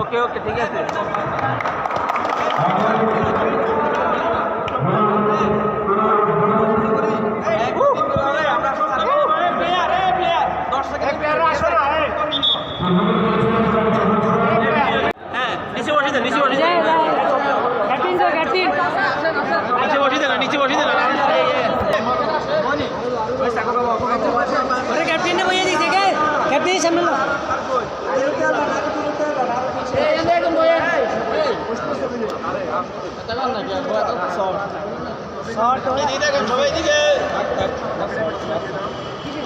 ওকে ওকে ঠিক আছে। সামনে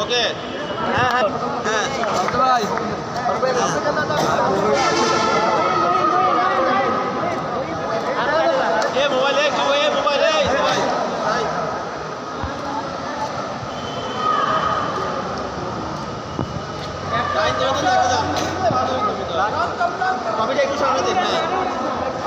ওকে হ্যাঁ হ্যাঁ হ্যাঁ ভাই কবিটা একটু সামনে দেখ হ্যাঁ